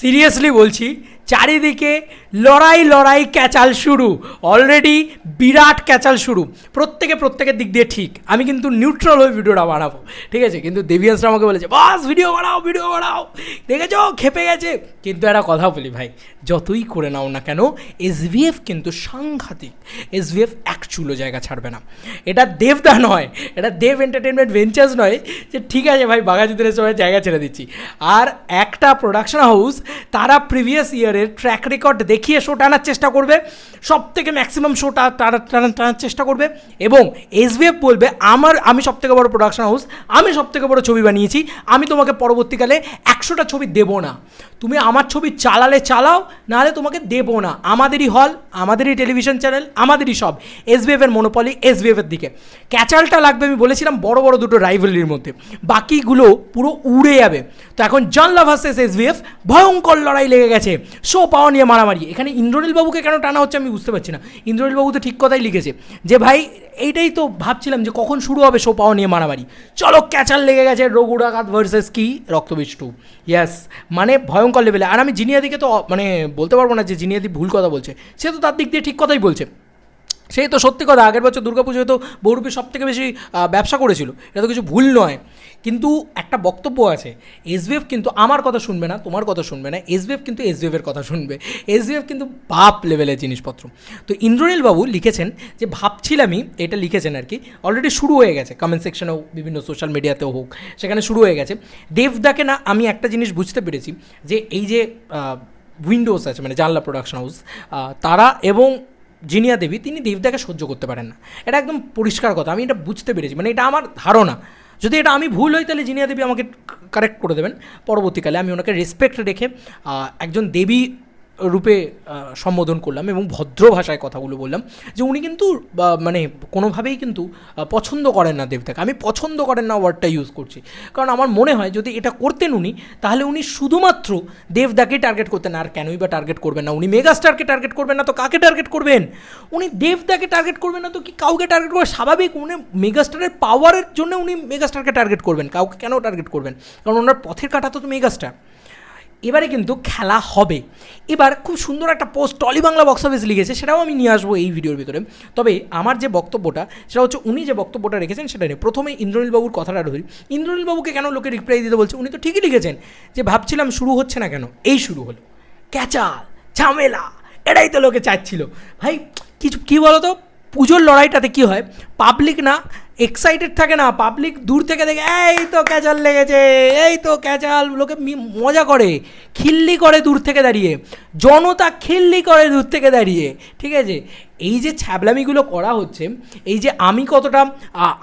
Seriously বলছি চারিদিকে লড়াই লড়াই ক্যাচাল শুরু। অলরেডি বিরাট ক্যাচাল শুরু। প্রত্যেকে প্রত্যেকের দিক দিয়ে ঠিক। আমি কিন্তু নিউট্রাল হয়ে ভিডিওটা বানাবো। ঠিক আছে? কিন্তু দেবিয়ান্সরা আমাকে বলেছে, বাস ভিডিও বানাও ভিডিও বানাও। দেখেছ? খেপে গেছে। কিন্তু একটা কথা বলি ভাই, যতই করে নাও না কেন এসভিএফ কিন্তু সাংঘাতিক। এসভিএফ এক চুলো জায়গা ছাড়বে না। এটা দেবদা নয়, এটা দেব এন্টারটেনমেন্ট ভেঞ্চার্স নয় যে, ঠিক আছে ভাই বাঘাযুদ্ধের সময় জায়গা ছেড়ে দিচ্ছি। আর একটা প্রোডাকশন হাউস তারা প্রিভিয়াস ইয়ারের ট্র্যাক রেকর্ড দেখিয়ে শো টানার চেষ্টা করবে। সব থেকে ম্যাক্সিমাম শো টানার চেষ্টা করবে। এবং এসবিএফ বলবে, আমার আমি সব থেকে বড় প্রোডাকশন হাউস আমি সব থেকে বড় ছবি বানিয়েছি, আমি তোমাকে পরবর্তীকালে একশোটা ছবি দেবো না। তুমি আমার ছবি চালালে চালাও, নাহলে তোমাকে দেবো না। আমাদেরই হল আমাদেরই টেলিভিশন চ্যানেল আমাদেরই সব। এসবিএফ এর মনোপলি এসবিএফ এর দিকে। ক্যাচালটা লাগবে, আমি বলেছিলাম, বড় বড় দুটো রাইভেলির মধ্যে। বাকিগুলো পুরো উড়ে যাবে। তো এখন জানলা ভার্সেস এসবিএফ ভয়ঙ্কর লড়াই লেগে গেছে। শো পাওয়া নিয়ে মারামারি। এখানে ইন্দ্রনীল বাবুকে কেন টানা হচ্ছে আমি বুঝতে পারছি না। ইন্দ্রনীল বাবু তো ঠিক কথাই লিখেছে যে, ভাই, এইটাই তো ভাবছিলাম যে কখন শুরু হবে শো পাওয়া নিয়ে মারামারি। চলো, ক্যাচাল লেগে গেছে রঘুরাঘাত ভার্সেস কি? রক্তবীজ টু ইয়াস মানে ভয়ঙ্কর লেভেলে আর আমি জিনিয়াদিকে তো মানে বলতে পারব না যে জিনিয়াদি ভুল কথা বলছে। সে তো তার দিক দিয়ে ঠিক কথাই বলছে। সেই তো সত্যি কথা, আগের বছর দুর্গাপুজোয় তো বহুরূপী সব থেকে বেশি ব্যবসা করেছিল। এটা তো কিছু ভুল নয়। কিন্তু একটা বক্তব্য আছে এসবিএফ কিন্তু আমার কথা শুনবে না, তোমার কথা শুনবে না এসবিএফ কিন্তু এসবিএফের কথা শুনবে। এসবিএফ কিন্তু বাপ লেভেলের জিনিসপত্র। তো ইন্দ্রনীল বাবু লিখেছেন যে, ভাবছিলামই এটা লিখেছেন আর কি অলরেডি শুরু হয়ে গেছে কমেন্ট সেকশনেও বিভিন্ন সোশ্যাল মিডিয়াতেও হোক, সেখানে শুরু হয়ে গেছে। দেবদাকে না আমি একটা জিনিস বুঝতে পেরেছি যে, এই যে উইন্ডোজ আছে মানে জানলা প্রোডাকশন হাউস তারা এবং জিনিয়া দেবী, তিনি দেবদাকে সহ্য করতে পারেন না। এটা একদম পরিষ্কার কথা, আমি এটা বুঝতে পেরেছি মানে এটা আমার ধারণা। যদি এটা আমি ভুল হই, তাহলে জিনিয়া দেবী আমাকে কারেক্ট করে দেবেন। পরবর্তীকালে আমি ওনাকে রেসপেক্ট রেখে একজন দেবী রূপে সম্বোধন করলাম এবং ভদ্র ভাষায় কথাগুলো বললাম যে উনি কিন্তু মানে কোনোভাবেই কিন্তু পছন্দ করেন না দেবতাকে। আমি পছন্দ করেন না ওয়ার্ডটা ইউজ করছি। কারণ আমার মনে হয় যদি এটা করতেন উনি, তাহলে উনি শুধুমাত্র দেবদাকে টার্গেট করতেন, আর কেনই বা টার্গেট করবেন না? উনি মেগাস্টারকে টার্গেট করবেন না, তো কাকে টার্গেট করবেন? উনি দেবদাকে টার্গেট করবেন না, তো কি কাউকে টার্গেট করবেন? স্বাভাবিক উনি মেগাস্টারের পাওয়ারের জন্য উনি মেগাস্টারকে টার্গেট করবেন, কাউকে কেন টার্গেট করবেন? কারণ ওনার পথের কাটা তো মেগাস্টার এবারে কিন্তু খেলা হবে। এবার খুব সুন্দর একটা post Tolly Bangla box office লিখেছে, সেটাও আমি নিয়ে আসব এই ভিডিওর ভিতরে। তবে আমার যে বক্তব্যটা, সেটা হচ্ছে উনি যে বক্তব্যটা রেখেছেন সেটা নিয়ে। প্রথমে ইন্দ্রনীল বাবুর কথাটা ধরি। ইন্দ্রনীল বাবুকে কেন লোকে রিপ্লাই দিতে বলছে? উনি তো ঠিকই লিখেছেন যে ভাবছিলাম শুরু হচ্ছে না কেন, এই শুরু হলো। ক্যাচাল, ঝামেলা, এটাই তো লোকে চাচ্ছিল। ভাই, কিছু কী বলো তো পুজোর লড়াইটাতে কী হয়? পাবলিক না এক্সাইটেড থাকে না পাবলিক দূর থেকে দেখে, এই তো ক্যাচাল লেগেছে, এই তো ক্যাচাল লোকে মজা করে, খিল্লি করে দূর থেকে দাঁড়িয়ে, জনতা খিল্লি করে দূর থেকে দাঁড়িয়ে, ঠিক আছে? এই যে ছ্যাবলামিগুলো করা হচ্ছে, এই যে আমি কতটা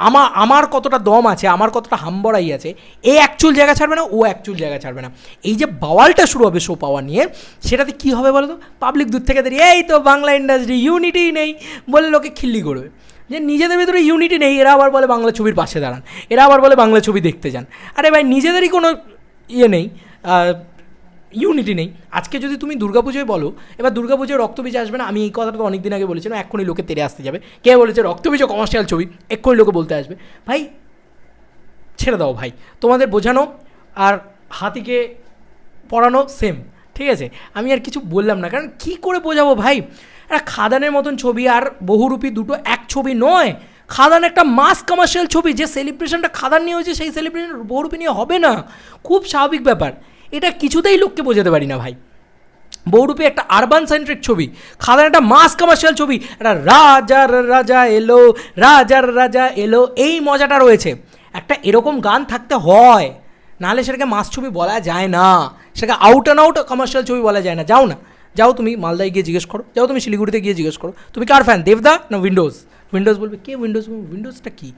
আমার আমার কতটা দম আছে, আমার কতটা হাম্বড়াই আছে, এ অ্যাকচুয়াল জায়গা ছাড়বে না, ও অ্যাকচুয়াল জায়গা ছাড়বে না। এই যে বাওয়ালটা শুরু হবে শো পাওয়া নিয়ে, সেটাতে কী হবে বলো তো পাবলিক দূর থেকে দাঁড়িয়ে, এই তো বাংলা ইন্ডাস্ট্রি ইউনিটি নেই বলে লোকে খিল্লি করবে। যে নিজেদের ভিতরে ইউনিটি নেই, এরা আবার বলে বাংলা ছবির পাশে দাঁড়ান, এরা আবার বলে বাংলা ছবি দেখতে যান। আরে ভাই, নিজেদেরই কোনো ইয়ে নেই ইউনিটি নেই। আজকে যদি তুমি দুর্গাপুজোয় বলো, এবার দুর্গাপুজোয় রক্তবীজ আসবে না, আমি এই কথাটা তো অনেক দিন আগে বলেছিলাম এক্ষুনি লোকে তেরে আসতে যাবে। কে বলেছে, রক্তবীজ কমার্শিয়াল ছবি, এক্ষুনি লোকে বলতে আসবে। ভাই, ছেড়ে দাও ভাই, তোমাদের বোঝানো আর হাতিকে পড়ানো সেম ঠিক আছে? আমি আর কিছু বললাম না, কারণ কি করে বোঝাবো ভাই? একটা খাদানের মতন ছবি আর বহুরূপী দুটো এক ছবি নয়। খাদান একটা মাস কমার্শিয়াল ছবি, যে সেলিব্রেশনটা খাদান নিয়ে হয়েছে, সেই সেলিব্রেশন বহুরূপী নিয়ে হবে না। খুব স্বাভাবিক ব্যাপার। এটা কিছুতেই লোককে বোঝাতে পারি না ভাই। বহুরূপী একটা আরবান সেন্ট্রিক ছবি, খাদান একটা মাস কমার্শিয়াল ছবি, একটা রাজার রাজা এলো রাজার রাজা এলো, এই মজাটা রয়েছে। একটা এরকম গান থাকতে হয়, নাহলে সেটাকে মাস ছবি বলা যায় না। সেটাকে আউট অ্যান্ড আউট কমার্শিয়াল ছবি বলা যায় না। যাও না। যাও তুমি মালদায় গিয়ে জিজ্ঞেস করো, যাও তুমি শিলিগুড়িতে গিয়ে জিজ্ঞেস করো। তুমি কার ফ্যান দেবদা না উইন্ডোজ উইন্ডোজ বলবে, কে উইন্ডোজ উইন্ডোজটা কী?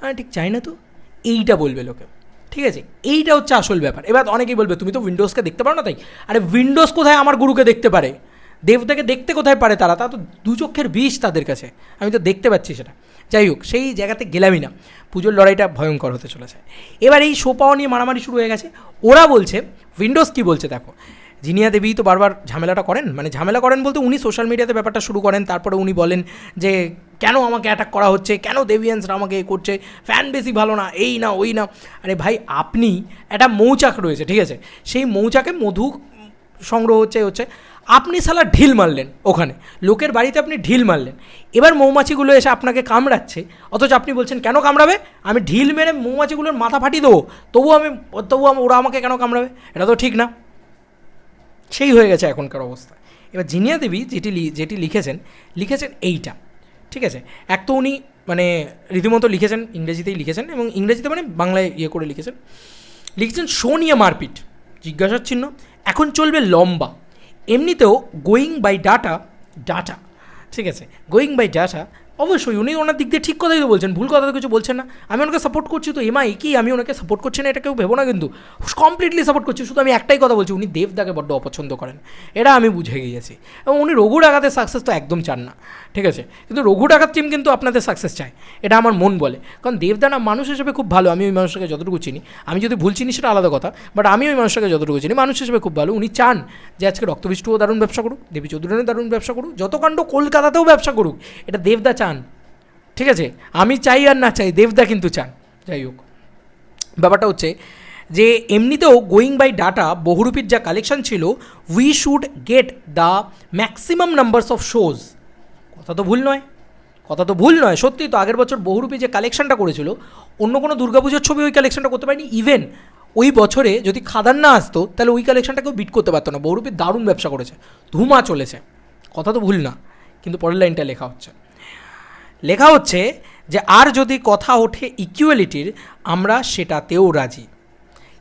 আমি ঠিক চাই না তো। এইটা বলবে লোকে। ঠিক আছে? এইটা হচ্ছে আসল ব্যাপার। এবার অনেকেই বলবে, তুমি তো উইন্ডোজকে দেখতে পারো না তাই? আরে উইন্ডোজ কোথায় আমার গুরুকে দেখতে পারে? দেবতাকে দেখতে কোথায় পারে তারা? তা তো দু চক্ষের বিষ তাদের কাছে। আমি তো দেখতে পাচ্ছি সেটা। যাই হোক, সেই জায়গাতে গেলামই না। পুজোর লড়াইটা ভয়ঙ্কর হতে চলেছে। এবার এই শো পাওয়া নিয়ে মারামারি শুরু হয়ে গেছে। ওরা বলছে উইন্ডোজ কি বলছে দেখো? জিনিয়া দেবী তো বারবার ঝামেলাটা করেন? মানে ঝামেলা করেন বলতে উনি সোশ্যাল মিডিয়াতে ব্যাপারটা শুরু করেন, তারপরে উনি বলেন যে, কেন আমাকে অ্যাটাক করা হচ্ছে? কেন দেবিয়ান্সরা আমাকে এ করছে? ফ্যান বেশি ভালো না, এই না, ওই না। আরে ভাই, আপনি একটা মৌচাক রয়েছে, ঠিক আছে? সেই মৌচাকে মধু সংগ্রহ হচ্ছে হচ্ছে, আপনি সালা ঢিল মারলেন ওখানে। লোকের বাড়িতে আপনি ঢিল মারলেন। এবার মৌমাছিগুলো এসে আপনাকে কামড়াচ্ছে। অথচ আপনি বলছেন, কেন কামড়াবে? আমি ঢিল মেরে মৌমাছিগুলোর মাথা ফাটিয়ে দেবো। তবু আমি তবু আম- ওরা আমাকে কেন কামড়াবে? এটা তো ঠিক না। সেই হয়ে গেছে এখনকার অবস্থা। এবার জিনিয়া দেবী যেটি যেটি লিখেছেন লিখেছেন এইটা, ঠিক আছে? এক তো উনি মানে রীতিমতো লিখেছেন, ইংরেজিতেই লিখেছেন এবং ইংরেজিতে মানে বাংলায় ইয়ে করে লিখেছেন। লিখেছেন শো মারপিট, জিজ্ঞাসার চিহ্ন, এখন চলবে লম্বা। এমনিতেও গোয়িং বাই ডাটা ডাটা, ঠিক আছে? গোয়িং বাই ডাটা অবশ্যই, উনি ওনার দিক দিয়ে ঠিক কথাই তো বলছেন, ভুল কথা তো কিছু বলছেন না। আমি ওনাকে সাপোর্ট করছি, তো এমআই কি আমি ওনাকে সাপোর্ট করছি না, এটা কেউ ভেবো না কিন্তু। কমপ্লিটলি সাপোর্ট করছি, শুধু আমি একটাই কথা বলছি, উনি দেবদাকে বড্ড অপছন্দ করেন। এটা আমি বুঝে গিয়েছি। এবং উনি রঘু ডাকাতের সাকসেস তো একদম চান না, ঠিক আছে? কিন্তু রঘু ডাকাত টিম কিন্তু আপনাদের সাকসেস চায়, এটা আমার মন বলে। কারণ দেবদা না মানুষ হিসেবে খুব ভালো, আমি ওই মানুষটাকে যতটুকু চিনি। আমি যদি ভুল চিনি সেটা আলাদা কথা বাট আমি ওই মানুষটাকে যতটুকু চিনি, মানুষ হিসেবে খুব ভালো। উনি চান যে আজকে রক্তবিষ্টুও দারুণ ব্যবসা করুক দেবী চৌধুরানীও দারুণ ব্যবসা করুক, যত কাণ্ড কলকাতাতেও ব্যবসা করুক, এটা দেবদা চান। ঠিক আছে? আমি চাই আর না চাই, দেবদা কিন্তু চান। যাই হোক। ব্যাপারটা হচ্ছে যে, এমনিতেও গোয়িং বাই ডাটা বহুরূপীর যা কালেকশন ছিল we should get the maximum numbers of shows কথা তো ভুল নয়। কথা তো ভুল নয়। সত্যি তো আগের বছর বহুরূপী যে কালেকশনটা করেছিল, অন্য কোনো দুর্গাপুজোর ছবি ওই কালেকশনটা করতে পারেনি। ইভেন ওই বছরে যদি খাদান না আসতো, তাহলে ওই কালেকশনটাকেও বিট করতে পারতো না। বহুরূপী দারুণ ব্যবসা করেছে। ধুমা চলেছে। কথা তো ভুল না। কিন্তু পরের লাইনটা লেখা হচ্ছে। লেখা হচ্ছে যে, আর যদি কথা ওঠে ইকুয়ালিটির আমরা সেটাতেও রাজি।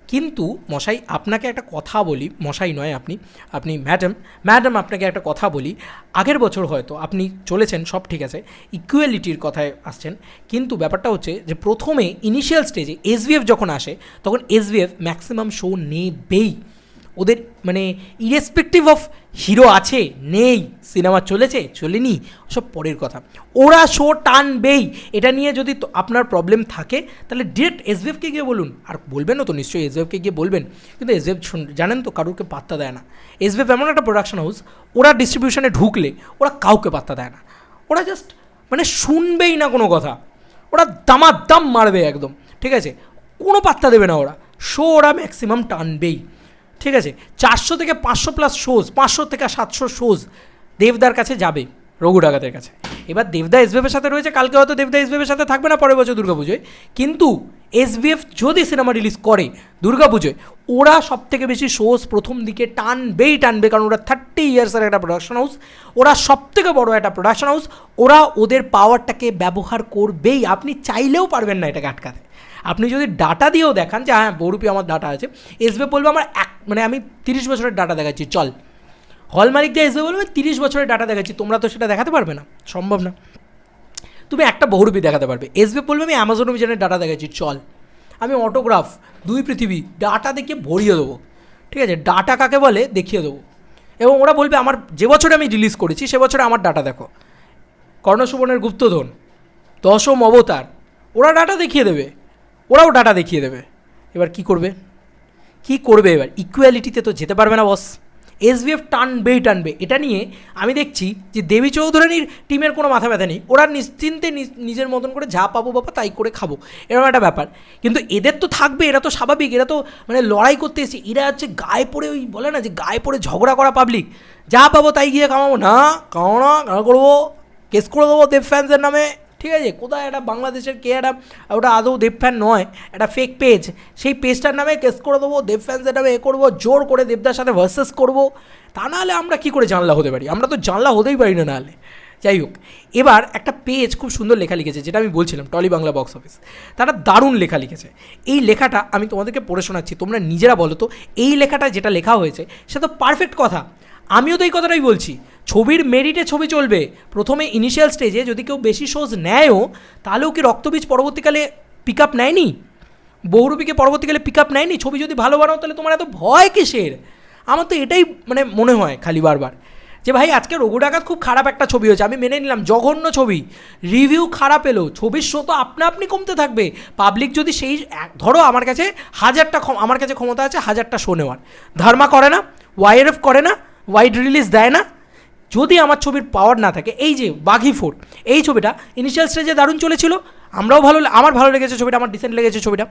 কিন্তু মশাই, আপনাকে একটা কথা বলি, মশাই নয় আপনি আপনি ম্যাডাম ম্যাডাম আপনাকে একটা কথা বলি, আগের বছর হয়তো আপনি চলেছেন, সব ঠিক আছে ইকুয়ালিটির কথায় আসছেন, কিন্তু ব্যাপারটা হচ্ছে যে, প্রথমে ইনিশিয়াল স্টেজে এসভিএফ যখন আসে, তখন এসভিএফ ম্যাক্সিমাম শো নেবেই। ওদের মানে ইরেসপেক্টিভ অফ হিরো আছে, নেই সিনেমা চলেছে, চলেনি, সব পরের কথা। ওরা শো টানবেই। এটা নিয়ে যদি আপনার প্রবলেম থাকে, তাহলে ডিরেক্ট এসবিএফকে গিয়ে বলুন। আর বলবেনও তো নিশ্চয়ই এসবিএফকে গিয়ে বলবেন। কিন্তু এসবিএফ জানেন তো কারুরকে পাত্তা দেয় না। এসবিএফ এমন একটা প্রোডাকশন হাউস ওরা ডিস্ট্রিবিউশনে ঢুকলে ওরা কাউকে পাত্তা দেয় না। ওরা জাস্ট মানে শুনবেই না কোনো কথা। ওরা দামাদাম মারবে একদম। ঠিক আছে? কোনো পাত্তা দেবে না ওরা। শো ওরা ম্যাক্সিমাম টানবেই। ঠিক আছে? চারশো থেকে পাঁচশো প্লাস শোজ পাঁচশো থেকে সাতশো শোজ দেবদার কাছে যাবে, রঘু ডাকাতের কাছে। এবার দেবদা এসবিএফের সাথে রয়েছে, কালকে হয়তো দেবদা এসবিএফের সাথে থাকবে না, পরের বছর দুর্গাপুজোয়। কিন্তু এসবিএফ যদি সিনেমা রিলিজ করে দুর্গাপুজোয়, ওরা সব থেকে বেশি শোজ প্রথম দিকে টানবেই টানবে, কারণ ওরা থার্টি ইয়ার্সের একটা প্রোডাকশন হাউস ওরা সব থেকে বড় একটা প্রোডাকশন হাউস ওরা ওদের পাওয়ারটাকে ব্যবহার করবেই। আপনি চাইলেও পারবেন না এটাকে আটকাতে। আপনি যদি ডাটা দিয়েও দেখান যে হ্যাঁ বহুরূপী আমার ডাটা আছে। এসবে বলবে, আমার এক মানে আমি তিরিশ বছরের ডাটা দেখাচ্ছি, চল। হল মালিক দিয়ে এসবে বলবে তিরিশ বছরের ডাটা দেখাচ্ছি, তোমরা তো সেটা দেখাতে পারবে না। সম্ভব না। তুমি একটা বহুরূপী দেখাতে পারবে। এসবে বলবে, আমি অ্যামাজন অভিযানের ডাটা দেখাচ্ছি, চল। আমি অটোগ্রাফ দুই পৃথিবী ডাটা দেখিয়ে ভরিয়ে দেবো। ঠিক আছে? ডাটা কাকে বলে? দেখিয়ে দেবো। এবং ওরা বলবে, আমার, যে বছরে আমি রিলিজ করেছি, সে বছরে আমার ডাটা দেখো। কর্ণসুবর্ণের গুপ্তধন, দশম অবতার, ওরা ডাটা দেখিয়ে দেবে। ওরাও ডাটা দেখিয়ে দেবে। এবার কি করবে? কি করবে এবার? ইকুয়ালিটিতে তো যেতে পারবে না বস এস এসবিএফ টানবেই টানবে। এটা নিয়ে আমি দেখছি যে দেবী চৌধুরানীর টিমের কোনো মাথা ব্যথা নেই। ওরা নিশ্চিন্তে নিজ- নিজের মতন করে যা পাবো বাবা, তাই করে খাব। এরকম একটা ব্যাপার। কিন্তু এদের তো থাকবে, এরা তো স্বাভাবিক, এরা তো মানে লড়াই করতে এসেছে এরা হচ্ছে গায়ে পড়ে ওই বলে না যে গায়ে পড়ে ঝগড়া করা পাবলিক যা পাবো তাই গিয়ে কামাবো। না কামাবো না, কেন করব? কেস করে দেবো দেব ফ্যান্সের নামে। ঠিক আছে? কোথায় একটা বাংলাদেশের কে একটা, ওটা আদৌ দেব ফ্যান নয়, একটা ফেক পেজ সেই পেজটার নামে কেস করে দেবো, দেব ফ্যান্সের নামে এ করব, জোর করে দেবদার সাথে ভার্সেস করব। তা নাহলে আমরা কী করে জানলা হতে পারি? আমরা তো জানলা হতেই পারি না নাহলে। যাই হোক, এবার একটা পেজ খুব সুন্দর লেখা লিখেছে, যেটা আমি বলছিলাম, টলি বাংলা বক্স অফিস তারা দারুণ লেখা লিখেছে। এই লেখাটা আমি তোমাদেরকে পড়ে শোনাচ্ছি, তোমরা নিজেরা বলো তো, এই লেখাটা যেটা লেখা হয়েছে, সেটা তো পারফেক্ট কথা। আমিও তো এই কথাটাই বলছি। ছবির মেরিটে ছবি চলবে। প্রথমে ইনিশিয়াল স্টেজে যদি কেউ বেশি শোজ নেয়ও, তাহলেও কি রক্তবীজ পরবর্তীকালে পিক আপ নেয়নি? বহুরূপীকে পরবর্তীকালে পিক আপ নেয়নি? ছবি যদি ভালো বানাও, তাহলে তোমার এত ভয় কিসের? আমার তো এটাই মানে মনে হয় খালি বারবার। যে ভাই, আজকে রঘু ডাকাত খুব খারাপ একটা ছবি হয়েছে, আমি মেনে নিলাম, জঘন্য ছবি। রিভিউ খারাপ এলো, ছবির শো তো আপনা আপনি কমতে থাকবে। পাবলিক যদি সেই, ধরো আমার কাছে হাজারটা আমার কাছে ক্ষমতা আছে হাজারটা শো নেওয়ার। ধর্মা করে না ওয়াইএফ করে না ওয়াইড রিলিজ দেয় না। যদি আমার ছবির পাওয়ার না থাকে, এই যে বাঘি ফোর, এই ছবিটা ইনিশিয়াল স্টেজে দারুণ চলেছিল, আমরাও ভালো আমার ভালো লেগেছে ছবিটা, আমার ডিসেন্ট লেগেছে ছবিটা।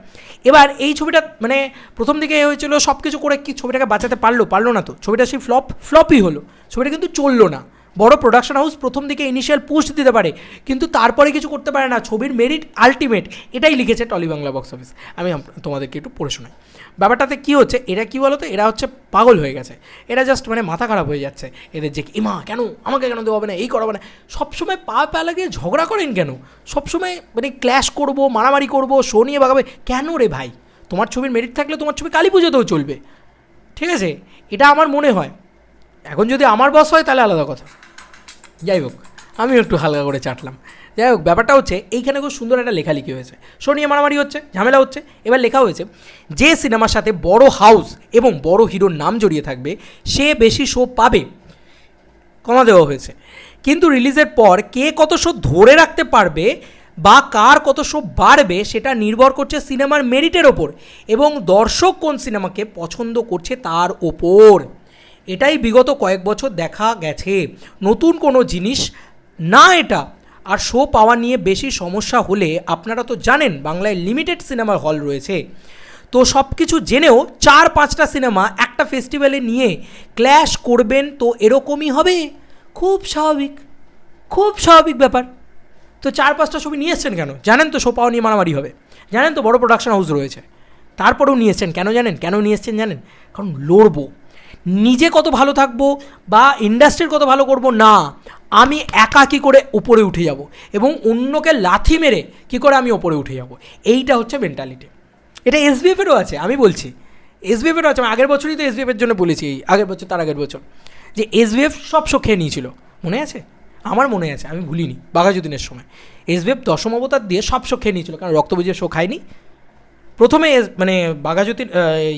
এবার এই ছবিটা মানে প্রথম দিকে এ হয়েছিল সব কিছু করে কি ছবিটাকে বাঁচাতে পারল পারল না তো। ছবিটা সেই ফ্লপ ফ্লপই হলো। ছবিটা কিন্তু চলল না। বড় প্রোডাকশন হাউস প্রথম দিকে ইনিশিয়াল পোস্ট দিতে পারে, কিন্তু তারপরে কিছু করতে পারে না। ছবির মেরিট আলটিমেট এটাই লিখেছে টলি বাংলা বক্স অফিস আমি, তোমাদেরকে একটু পড়ে শোনাই। ব্যাপারটাতে কী হচ্ছে? এরা কী বলতো? এরা হচ্ছে পাগল হয়ে গেছে। এরা জাস্ট মানে মাথা খারাপ হয়ে যাচ্ছে। এদের যে ইমা কেন? আমাকে কেন দেওয়া হবে না? এই করা হবে না? সবসময় পা পা লাগিয়ে ঝগড়া করেন কেন? সবসময় মানে ক্ল্যাশ করব, মারামারি করব শো নিয়ে বাগাবে কেন রে ভাই? তোমার ছবির মেরিট থাকলে তোমার ছবি কালী পুজোতেও চলবে। ঠিক আছে? এটা আমার মনে হয়। এখন যদি আমার বস হয়, তাহলে আলাদা কথা। যাই হোক, আমিও একটু হালকা করে চাটলাম। যাই হোক, ব্যাপারটা হচ্ছে, এইখানে খুব সুন্দর একটা লেখালেখি হয়েছে। শো নিয়ে মারামারি হচ্ছে, ঝামেলা হচ্ছে। এবার লেখা হয়েছে, যে সিনেমার সাথে বড় হাউস এবং বড় হিরোর নাম জড়িয়ে থাকবে, সে বেশি শো পাবে, কমা দেওয়া হয়েছে। কিন্তু রিলিজের পর কে কত শো ধরে রাখতে পারবে বা কার কত শো বাড়বে, সেটা নির্ভর করছে সিনেমার মেরিটের ওপর এবং দর্শক কোন সিনেমাকে পছন্দ করছে তার ওপর। এটাই বিগত কয়েক বছর দেখা গেছে। নতুন কোনো জিনিস না এটা আর শো পাওয়া নিয়ে বেশি সমস্যা হলে আপনারা তো জানেন বাংলায় লিমিটেড সিনেমার হল রয়েছে। তো সব কিছু জেনেও চার পাঁচটা সিনেমা একটা ফেস্টিভ্যালে নিয়ে ক্ল্যাশ করবেন তো এরকমই হবে? খুব স্বাভাবিক। খুব স্বাভাবিক ব্যাপার। তো চার পাঁচটা ছবি নিয়ে এসছেন কেন? জানেন তো শো পাওয়া নিয়ে মারামারি হবে। জানেন তো বড় প্রোডাকশন হাউস রয়েছে। তারপরেও নিয়ে এসছেন। কেন জানেন? কেন নিয়ে এসছেন জানেন? কারণ লড়বো। নিজে কত ভালো থাকব বা ইন্ডাস্ট্রির কত ভালো করব? না। আমি একা কী করে উপরে উঠে যাব? এবং অন্যকে লাথি মেরে কী করে আমি ওপরে উঠে যাব? এইটা হচ্ছে মেন্টালিটি এটা এসবিএফেরও আছে, আমি বলছি। এসবিএফেরও আছে আমি আগের বছরই তো এসবিএফের জন্য বলেছি, এই আগের বছর, তার আগের বছর। যে এসবিএফ সব খেয়ে নিয়েছিল। মনে আছে? আমার মনে আছে, আমি ভুলিনি, বাঘাযতীনের সময়। এসবিএফ দশম অবতার দিয়ে সব শো খেয়ে নিয়েছিল, কারণ রক্তবীজের শো খায়নি। প্রথমে মানে বাঘাযতীন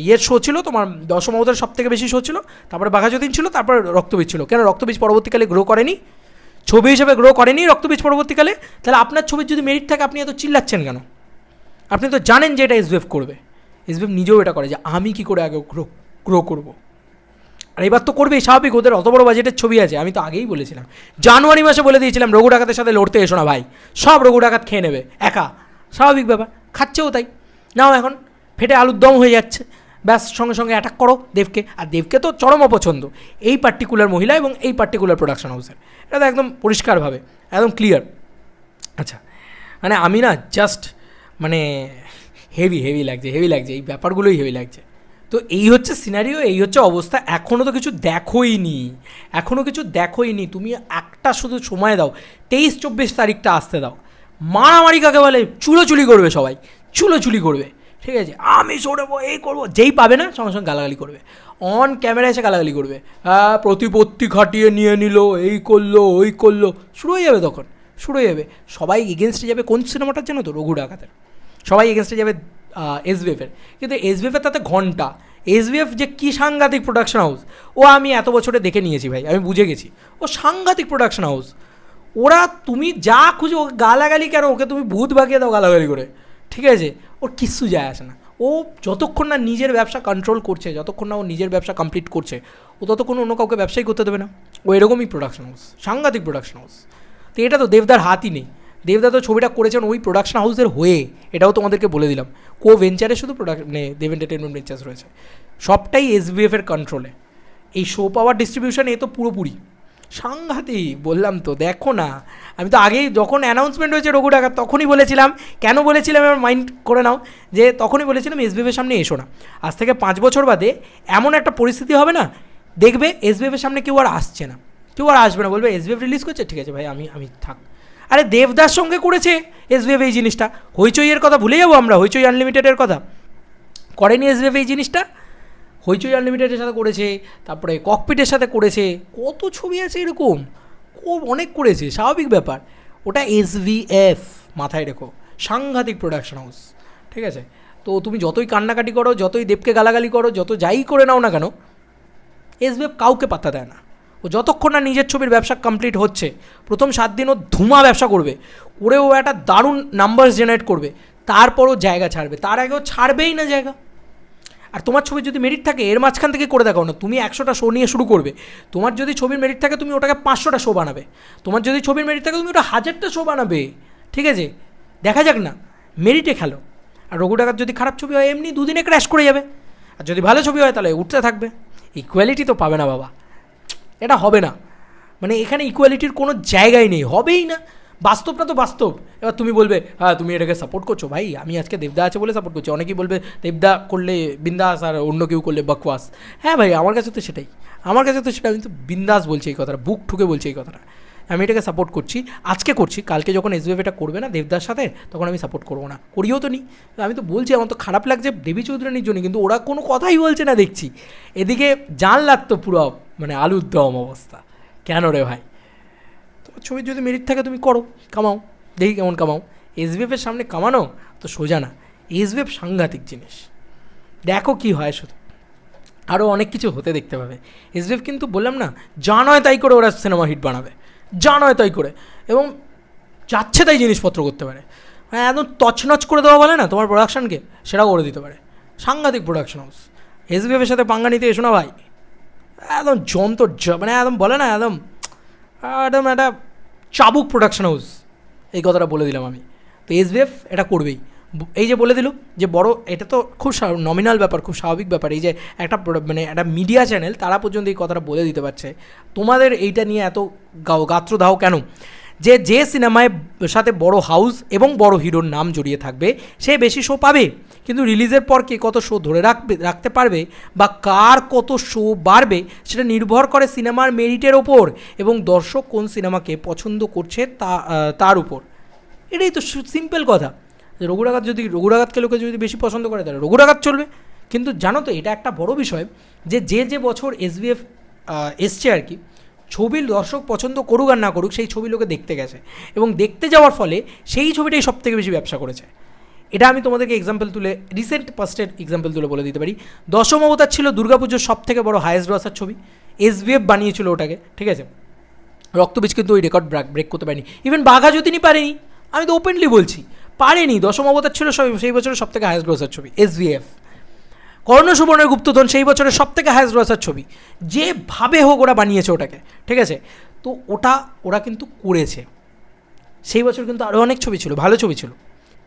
ইয়ের শো ছিল, তোমার দশম অবতার সব থেকে বেশি শো ছিল, তারপরে বাঘাযতীন ছিল, তারপরে রক্তবীজ ছিল। কেন? রক্তবীজ পরবর্তীকালে গ্রো করেনি। ছবি হিসেবে গ্রো করেনি রক্তবীজ পরবর্তীকালে, তাহলে আপনার ছবির যদি মেরিট থাকে, আপনি এত চিল্লাচ্ছেন কেন? আপনি তো জানেন যে এটা এসবিএফ করবে। এসবিএফ নিজেও এটা করে যে আমি কি করে আগে গ্রো গ্রো করব। আর এবার তো করবেই, স্বাভাবিক, ওদের অত বড় বাজেটের ছবি আছে, আমি তো আগেই বলেছিলাম। জানুয়ারি মাসে বলে দিয়েছিলাম, রঘু ডাকাতের সাথে লড়তে এসো না ভাই। সব রঘু ডাকাত খেয়ে নেবে, একা। স্বাভাবিক ব্যাপার, খাচ্ছেও তাই। নাও এখন, ফেটে আলুর দম হয়ে যাচ্ছে। ব্যাস, সঙ্গে সঙ্গে অ্যাটাক করো দেবকে। আর দেবকে তো চরম অপছন্দ। এই পার্টিকুলার মহিলা এবং এই পার্টিকুলার প্রোডাকশন হাউসের এটা তো একদম পরিষ্কারভাবে, একদম ক্লিয়ার আচ্ছা মানে আমি না জাস্ট মানে হেভি হেভি লাগছে হেভি লাগছে। এই ব্যাপারগুলোই হেভি লাগছে। তো এই হচ্ছে সিনারিও এই হচ্ছে অবস্থা। এখনও তো কিছু দেখোইনি। এখনও কিছু দেখোইনি। তুমি একটা শুধু সময় দাও। তেইশ, চব্বিশ তারিখটা আসতে দাও। মারামারি কাকে বলে? চুলোচুলি করবে সবাই। চুলোচুলি করবে। ঠিক আছে? আমি সরবো এই করব, যেই পাবে না সঙ্গে সঙ্গে গালাগালি করবে। অন ক্যামেরা এসে গালাগালি করবে। হ্যাঁ প্রতিপত্তি খাটিয়ে নিয়ে নিল, এই করল, ওই করল। শুরু হয়ে যাবে তখন, শুরু হয়ে যাবে। সবাই এগেনস্টে যাবে কোন সিনেমাটার জানো তো? রঘু ডাকাতের। সবাই এগেনস্টে যাবে এসবিএফের কিন্তু এসবিএফের তাতে ঘণ্টা। এসবিএফ যে কী সাংঘাতিক প্রোডাকশন হাউস ও আমি এত বছরে দেখে নিয়েছি ভাই, আমি বুঝে গেছি। ও সাংঘাতিক প্রোডাকশন হাউস ওরা তুমি যা খুঁজো গালাগালি কেন? ওকে তুমি ভূত বাগিয়ে দাও গালাগালি করে। ঠিক আছে? ওর কিচ্ছু যায় আসে না। ও যতক্ষণ না নিজের ব্যবসা কন্ট্রোল করছে, যতক্ষণ না ও নিজের ব্যবসা কমপ্লিট করছে, ও ততক্ষণ অন্য কাউকে ব্যবসাই করতে দেবে না। ও এরকমই প্রোডাকশন হাউস সাংঘাতিক প্রোডাকশন হাউস তো এটা তো দেবদার হাতই নেই। দেবদা তো ছবিটা করেছেন ওই প্রোডাকশন হাউসের হয়ে, এটাও তোমাদেরকে বলে দিলাম। কো ভেঞ্চারে শুধু মানে দেব এন্টারটেনমেন্ট ভেঞ্চার্স রয়েছে। সবটাই এসবিএফ এর কন্ট্রোলে এই শো পাওয়ার ডিস্ট্রিবিউশন এ তো পুরোপুরি। সাংঘাতিক, বললাম তো, দেখো না। আমি তো আগেই যখন অ্যানাউন্সমেন্ট হয়েছে রঘু ডাকাত, তখনই বলেছিলাম, কেন বলেছিলাম আমার মাইন্ড করে নাও, যে তখনই বলেছিলাম এসবিএফের সামনে এসো না। আজ থেকে পাঁচ বছর বাদে এমন একটা পরিস্থিতি হবে না, দেখবে এসবিএফের সামনে কেউ আর আসছে না। কেউ আর আসবে না, বলবে এসবিএফ রিলিজ করছে, ঠিক আছে ভাই, আমি আমি থাক। আরে দেবদার সঙ্গে করেছে এসবিএফ এই জিনিসটা। হইচইয়ের কথা ভুলে যাব আমরা, হইচই আনলিমিটেডের কথা। করেনি এসবিএফ এই জিনিসটা? হইচই আনলিমিটেডের সাথে করেছে, তারপরে ককপিটের সাথে করেছে, কত ছবি আছে এরকম? অনেক করেছে, স্বাভাবিক ব্যাপার। ওটা এস এসভিএফ মাথায় রেখো, সাংঘাতিক প্রোডাকশন হাউস ঠিক আছে? তো তুমি যতই কান্নাকাটি করো, যতই দেবকে গালাগালি করো, যত যাই করে নাও না কেন এসবিএফ কাউকে পাত্তা দেয় না। ও যতক্ষণ না নিজের ছবির ব্যবসা কমপ্লিট হচ্ছে, প্রথম সাত দিন ও ধুমা ব্যবসা করবে, করে ও একটা দারুণ নাম্বারস জেনারেট করবে তারপরও জায়গা ছাড়বে, তার আগেও ছাড়বেই না জায়গা। আর তোমার ছবির যদি মেরিট থাকে, এর মাঝখান থেকে করে দেখাও না। তুমি একশোটা শো নিয়ে শুরু করবে। তোমার যদি ছবির মেরিট থাকে, তুমি ওটাকে পাঁচশোটা শো বানাবে। তোমার যদি ছবির মেরিট থাকে, তুমি ওটা হাজারটা শো বানাবে। ঠিক আছে? দেখা যাক না। মেরিটে খেলো। আর রঘু ডাকাত যদি খারাপ ছবি হয়, এমনি দুদিনে ক্র্যাশ করে যাবে। আর যদি ভালো ছবি হয়, তাহলে উঠতে থাকবে। ইকুয়ালিটি তো পাবে না, বাবা। এটা হবে না। মানে এখানে ইকুয়ালিটির কোনো জায়গাই নেই। হবেই না। বাস্তবটা তো বাস্তব? এবার তুমি বলবে হ্যাঁ তুমি এটাকে সাপোর্ট করছ। ভাই, আমি আজকে দেবদা আছে বলে সাপোর্ট করছি। অনেকেই বলবে, দেবদা করলে বিন্দাস আর অন্য কেউ করলে বকওয়াস। হ্যাঁ ভাই, আমার কাছে তো সেটাই। আমার কাছে তো সেটা আমি বিন্দাস বলছি এই কথাটা, বুক ঠুকে বলছি এই কথাটা। আমি এটাকে সাপোর্ট করছি, আজকে করছি। কালকে যখন এসবিএফ এটা করবে না দেবদার সাথে, তখন আমি সাপোর্ট করব না। করিও তো নি। আমি তো বলছি, আমার তো খারাপ লাগছে দেবী চৌধুরানীর জন্য, কিন্তু ওরা কোনো কথাই বলছে না দেখছি। এদিকে জান লাগতো পুরো মানে আলুর দম অবস্থা। কেন রে ভাই? ছবির যদি মেরিট থাকে তুমি করো, কামাও। দেখি কেমন কামাও। এসবিএফের সামনে কামানো তো সোজা না। এসবিএফ সাংঘাতিক জিনিস। দেখো কি হয় শুধু। আরও অনেক কিছু হতে দেখতে পাবে। এসবিএফ কিন্তু বললাম না, যা নয় তাই করে ওরা সিনেমা হিট বানাবে। যা নয় তাই করে। এবং যাচ্ছে তাই জিনিসপত্র করতে পারে। মানে একদম তছনছ করে দেওয়া বলে না, তোমার প্রোডাকশানকে সেটাও করে দিতে পারে। সাংঘাতিক প্রোডাকশন হাউস এসবিএফের সাথে পাঙ্গা নিতে এসো না ভাই। একদম যন্ত্র মানে একদম বলে না, একদম একদম একটা চাবুক প্রোডাকশন হাউস এই কথাটা বলে দিলাম আমি। তো এসবিএফ এটা করবেই। এই যে বলে দিল যে বড়, এটা তো খুব নমিনাল ব্যাপার, খুব স্বাভাবিক ব্যাপার। এই যে একটা মানে একটা মিডিয়া চ্যানেল তারা পর্যন্ত এই কথাটা বলে দিতে পারছে। তোমাদের এইটা নিয়ে এত গা- গাত্রদাহ কেন? যে যে সিনেমায় সাথে বড় হাউস এবং বড় হিরোর নাম জড়িয়ে থাকবে, সে বেশি শো পাবে। কিন্তু রিলিজের পর কে কত শো ধরে রাখবে, রাখতে পারবে বা কার কত শো বাড়বে, সেটা নির্ভর করে সিনেমার মেরিটের ওপর এবং দর্শক কোন সিনেমাকে পছন্দ করছে তা তার উপর। এটাই তো সিম্পল কথা। রঘুরাঘাত যদি, রঘুরাঘাতকে লোকে যদি বেশি পছন্দ করে, তাহলে রঘুরাঘাত চলবে। কিন্তু জানো তো, এটা একটা বড় বিষয় যে যে যে বছর এসবিএফ এসছে আর কি, ছবির দর্শক পছন্দ করুক আর না করুক, সেই ছবি লোকে দেখতে গেছে। এবং দেখতে যাওয়ার ফলে সেই ছবিটাই সব থেকে বেশি ব্যবসা করেছে। এটা আমি তোমাদেরকে এক্সাম্পল তুলে রিসেন্ট পাস্টের এক্সাম্পল তুলে বলে দিতে পারি। দশম অবতার ছিল দুর্গাপুজোর সব থেকে বড় হায়েস্ট গ্রসার ছবি। এসবিএফ বানিয়েছিল ওটাকে, ঠিক আছে? রক্তবীজ কিন্তু ওই রেকর্ড ব্রেক করতে পারেনি। ইভেন বাঘা যতীনই পারেনি। আমি তো ওপেনলি বলছি, পারেনি। দশম অবতার ছিল সেই বছরের সব থেকে হায়েস্ট গ্রসার ছবি এসভিএফ কর্ণ সুবর্ণের গুপ্তধন সেই বছরের সব থেকে হায়েস্ট গ্রসার ছবি। যেভাবে হোক ওরা বানিয়েছে ওটাকে, ঠিক আছে? তো ওটা, ওরা কিন্তু করেছে। সেই বছর কিন্তু আরও অনেক ছবি ছিল, ভালো ছবি ছিল।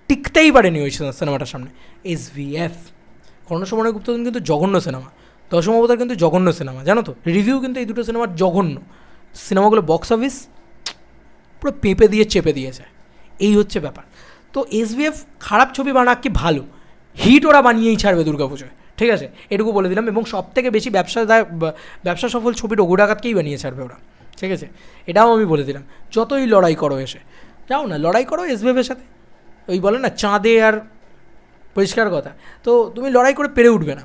টিকতেই পারেনি ওই সিনেমাটার সামনে। এস ভি এফ কর্ণসুবর্ণের গুপ্তধন কিন্তু জঘন্য সিনেমা। দশম অবতার কিন্তু জঘন্য সিনেমা। জানো তো? রিভিউ কিন্তু এই দুটো সিনেমার জঘন্য। সিনেমাগুলো বক্স অফিস পুরো পেঁপে দিয়ে চেপে দিয়েছে। এই হচ্ছে ব্যাপার। তো এসবিএফ খারাপ ছবি বানাক কি ভালো? হিট ওরা বানিয়েই ছাড়বে দুর্গাপুজোয়। ঠিক আছে? এটুকু বলে দিলাম এবং সব থেকে বেশি ব্যবসাদার ব্যবসা সফল ছবি রঘু ডাকাতকেই বানিয়ে ছাড়বে ওরা। ঠিক আছে? এটাও আমি বলে দিলাম। যতই লড়াই করো এসে। যাও না, লড়াই করো এস এসবিএফের সাথে। ওই বলে না, চাঁদে আর পরিষ্কার কথা। তো তুমি লড়াই করে পেরে উঠবে না।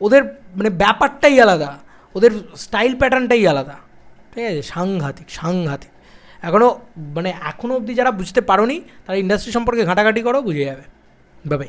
ওদের মানে ব্যাপারটাই আলাদা। ওদের স্টাইল প্যাটার্নটাই আলাদা। ঠিক আছে? সাংঘাতিক সাংঘাতিক। এখনও মানে এখনও অবধি যারা বুঝতে পারো নি তারা ইন্ডাস্ট্রি সম্পর্কে ঘাঁটাঘাঁটি করো, বুঝে যাবে। বাবাই